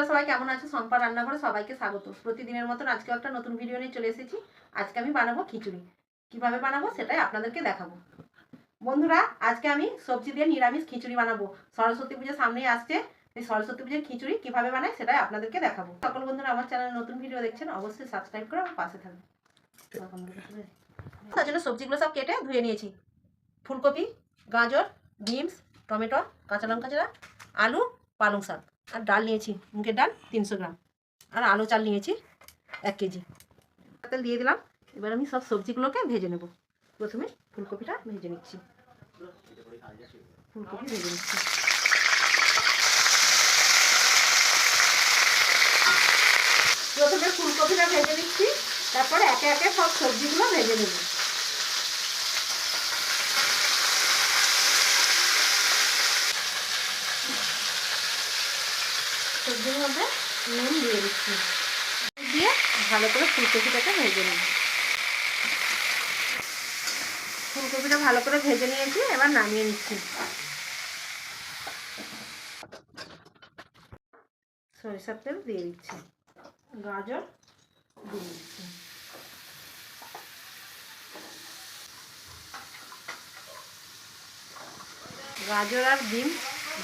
তোমরা সবাই কেমন আছো? সম্পা রান্নাঘরে সবাইকে স্বাগত। প্রতিদিনের মতন আজকে একটা নতুন ভিডিও নিয়ে চলে এসেছি। আজকে আমি বানাবো খিচুড়ি। কীভাবে বানাবো সেটাই আপনাদেরকে দেখাবো। বন্ধুরা, আজকে আমি সবজি দিয়ে নিরামিষ খিচুড়ি বানাবো। সরস্বতী পুজো সামনেই আসছে। এই সরস্বতী পুজোর খিচুড়ি কীভাবে বানাই সেটাই আপনাদেরকে দেখাবো। সকল বন্ধুরা আমার চ্যানেলে নতুন ভিডিও দেখছেন, অবশ্যই সাবস্ক্রাইব করে আমার পাশে থাকবে তার জন্য সবজিগুলো সব কেটে ধুয়ে নিয়েছি। ফুলকপি, গাজর, বিনস, টমেটো, কাঁচা লঙ্কা চারা আলু, পালং শাক। আর ডাল নিয়েছি, মুগের ডাল তিনশো গ্রাম। আর আলু চাল নিয়েছি এক কেজি। তেল দিয়ে দিলাম, এবার আমি সব সবজিগুলোকে ভেজে নেব। প্রথমে ফুলকপিটা ভেজে নিচ্ছি। ফুলকপি ভেজে নিচ্ছি। প্রথমে ফুলকপিটা ভেজে নিচ্ছি, তারপরে একে একে সব সবজিগুলো ভেজে নেব। সবজির মধ্যে নুন দিয়ে দিচ্ছি। দিয়ে ভালো করে ফুলকপিটাকে ভেজে নেব ফুলকপিটা ভালো করে ভেজে নিয়েছি, এবার নামিয়ে নিচ্ছি। সরিষার তেল দিয়ে দিচ্ছি। গাজর দিয়ে দিচ্ছি। গাজর আর ডিম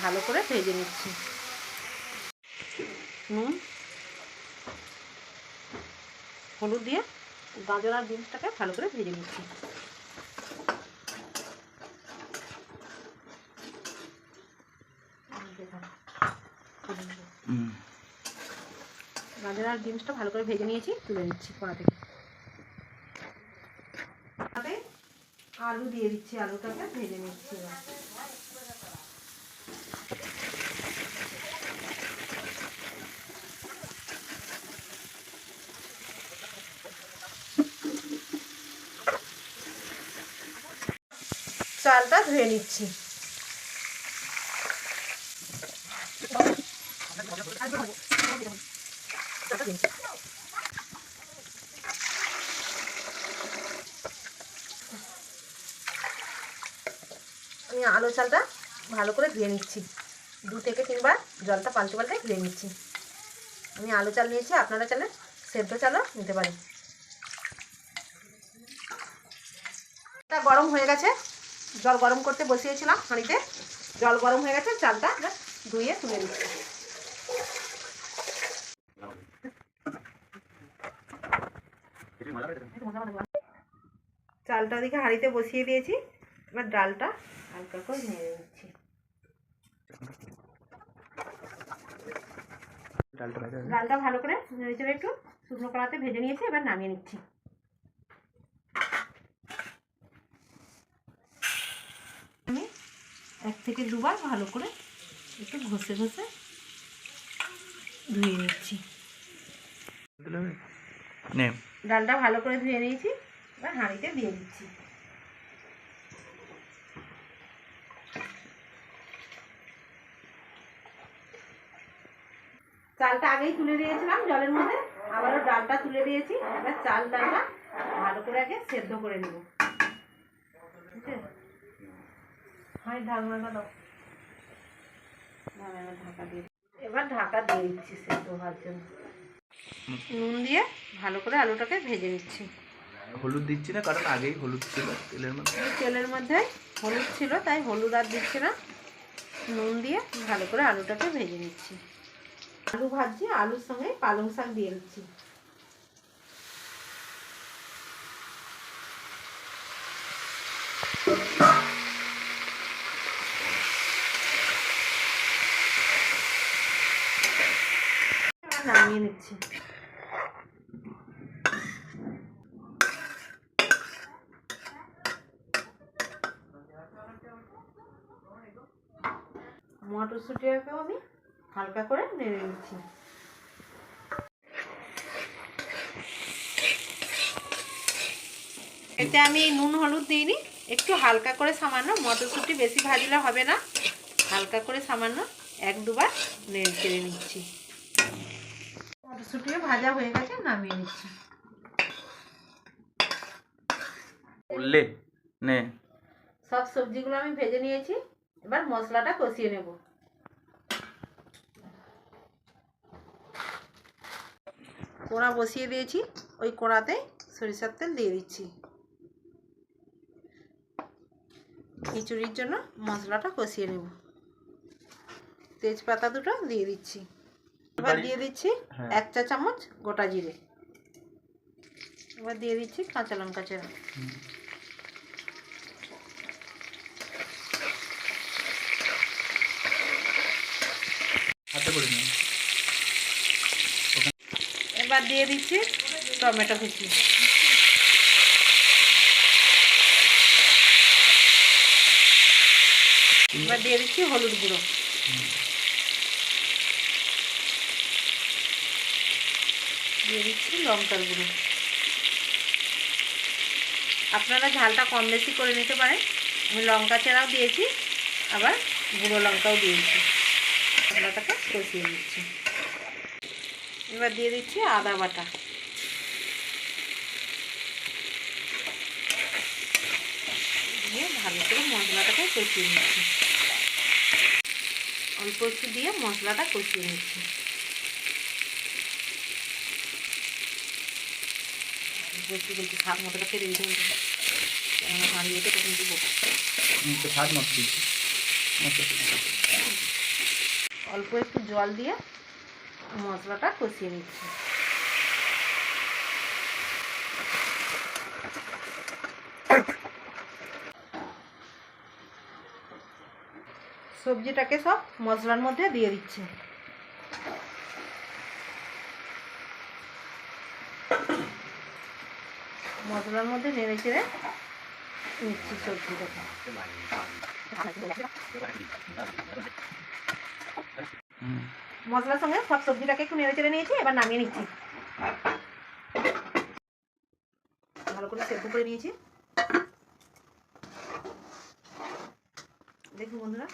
ভালো করে ভেজে নিচ্ছি। নুন হলুদ দিয়ে গাজর আর বিনসটাকে ভালো করে ভেজে নিচ্ছি। গাজর আর বিনসটা ভালো করে ভেজে নিয়েছি তুলে নিচ্ছি কড়া থেকে। আলু দিয়ে দিচ্ছি আলুটাকে ভেজে নিচ্ছি চালটা ধুয়ে নিচ্ছি। আমি আলু চালটা ভালো করে ধুয়ে নিচ্ছি। দু থেকে তিনবার জলটা পাল্টে পাল্টে ধুয়ে নিচ্ছি। আমি আলু চাল নিয়েছি, আপনারা চালে সেদ্ধ চালও নিতে পারেন। তা গরম হয়ে গেছে। জল গরম করতে বসিয়েছিলাম হাঁড়িতে। জল গরম হয়ে গেছে চালটা ধুয়ে তুলে দিচ্ছি চালটা ওদিকে হাঁড়িতে বসিয়ে দিয়েছি এবার ডালটা হালকা করে নেড়ে নিচ্ছি। ডালটা ভালো করে নেড়ে একটু শুকনো কড়াতে ভেজে নিয়েছি এবার নামিয়ে নিচ্ছি। এক থেকে দুবার ভালো করে একটু ঘষে ঘষে ধুয়ে নিচ্ছি। ডালটা ভালো করে ধুয়ে নিয়েছি এবার হাঁড়িতে দিয়ে দিচ্ছি। চালটা আগেই তুলে দিয়েছিলাম জলের মধ্যে আবারও ডালটা তুলে দিয়েছি এবার চাল ডালটা ভালো করে আগে সেদ্ধ করে নেব ঠিক আছে হয় ঢাকনাটা দাও। ঢাকা দিয়ে এবার ঢাকা দিয়ে দিচ্ছি সেদ্ধ হওয়ার জন্য। নুন দিয়ে ভালো করে আলুটাকে ভেজে নিচ্ছি। হলুদ দিচ্ছি না কারণ আগেই হলুদ ছিল তেলের মধ্যে। তেলের মধ্যে হলুদ ছিল তাই হলুদ আর দিচ্ছি না। নুন দিয়ে ভালো করে আলুটাকে ভেজে নিচ্ছি। আলু ভাজছি আলুর সঙ্গে পালং শাক দিয়ে দিচ্ছি এবার নিচ্ছি মটরশুঁটিটাকেও আমি হালকা করে নেড়ে নিচ্ছি। এতে আমি নুন, হলুদ দিইনি, একটু হালকা করে সামান্য মটরশুঁটি, বেশি ভাজলে হবে না। হালকা করে সামান্য এক দুবার নেড়ে নিচ্ছি। ভাজা হয়ে গেছে নামিয়ে নিচ্ছি। বললে নে। সব সবজিগুলো আমি ভেজে নিয়েছি এবার মশলাটা কষিয়ে নেব। কোড়া বসিয়ে দিয়েছি ওই কোড়াতে সরিষার তেল দিয়ে দিচ্ছি। খিচুড়ির জন্য মশলাটা কষিয়ে নেব। তেজপাতা দুটো দিয়ে দিচ্ছি। এবার দিয়ে দিচ্ছি হ্যাঁ। এক চা চামচ গোটা জিরে। এবার দিয়ে দিচ্ছি কাঁচা লঙ্কা চেরা। এবার দিয়ে দিচ্ছি টমেটো কুচি। এবার দিয়ে দিচ্ছি হলুদ গুঁড়ো। দিয়ে দিচ্ছি লঙ্কার গুঁড়ো। আপনারা ঝালটা কম বেশি করে নিতে পারেন। আমি লঙ্কা চেরাও দিয়েছি, আবার গুঁড়ো লঙ্কাও দিয়েছি। মশলাটাকে কষিয়ে দিচ্ছি এবার দিয়ে দিচ্ছি আদা বাটা। দিয়ে ভালো করে মশলাটাকে কষিয়ে নিচ্ছি। অল্প একটু দিয়ে মশলাটা কষিয়ে নিচ্ছি। বলছি বলছি শাক মতোটা ফেলে দিতে বলছি কেননা তখন দিব। তো দিচ্ছি অল্প একটু জল দিয়ে মশলাটা কষিয়ে নিচ্ছি। সবজিটাকে সব মশলার মধ্যে দিয়ে দিচ্ছি। মশলার মধ্যে নেড়ে চেড়ে নিচ্ছি সবজিটাকে হুম মশলার সঙ্গে সব সবজিটাকে একটু নেড়ে চেড়ে নিয়েছি, এবার নামিয়ে নিচ্ছি। ভালো করে সেদ্ধ করে নিয়েছি। দেখুন বন্ধুরা,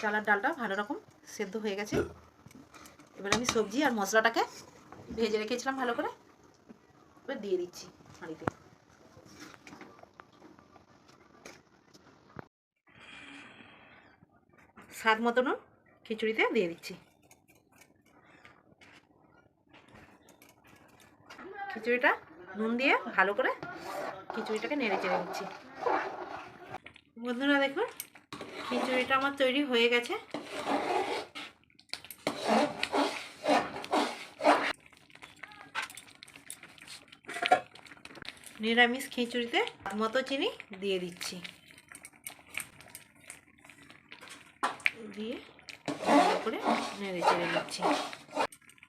চালার ডালটা ভালো রকম সেদ্ধ হয়ে গেছে। এবার আমি সবজি আর মশলাটাকে ভেজে রেখেছিলাম ভালো করে, এবার দিয়ে দিচ্ছি। হাঁড়িতে স্বাদ মতনও খিচুড়িতে দিয়ে দিচ্ছি। খিচুড়িটা নুন দিয়ে ভালো করে খিচুড়িটাকে নেড়ে চেড়ে দিচ্ছি বন্ধুরা দেখুন, খিচুড়িটা আমার তৈরি হয়ে গেছে। নিরামিষ খিচুড়িতে মতো চিনি দিয়ে দিচ্ছি। দিয়ে করে নেড়ে চেড়ে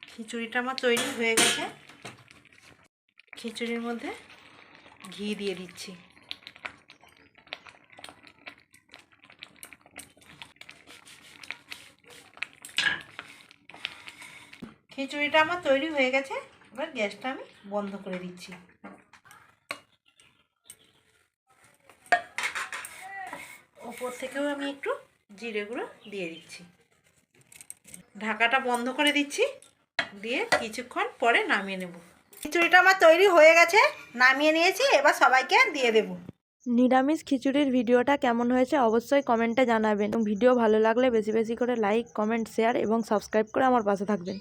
খিচুড়িটা আমার তৈরি হয়ে গেছে। খিচুড়ির মধ্যে ঘি দিয়ে দিচ্ছি। খিচুড়িটা আমার তৈরি হয়ে গেছে। এবার গ্যাসটা আমি বন্ধ করে দিচ্ছি। ওপর থেকেও আমি একটু জিরে গুঁড়ো দিয়ে দিচ্ছি। ঢাকাটা বন্ধ করে দিচ্ছি, দিয়ে কিছুক্ষণ পরে নামিয়ে নেব। খিচুড়িটা আমার তৈরি হয়ে গেছে, নামিয়ে নিয়েছি, এবার সবাইকে দিয়ে দেবো। নিরামিষ খিচুড়ির ভিডিওটা কেমন হয়েছে অবশ্যই কমেন্টে জানাবেন। এবং ভিডিও ভালো লাগলে বেশি বেশি করে লাইক, কমেন্ট, শেয়ার এবং সাবস্ক্রাইব করে আমার পাশে থাকবেন।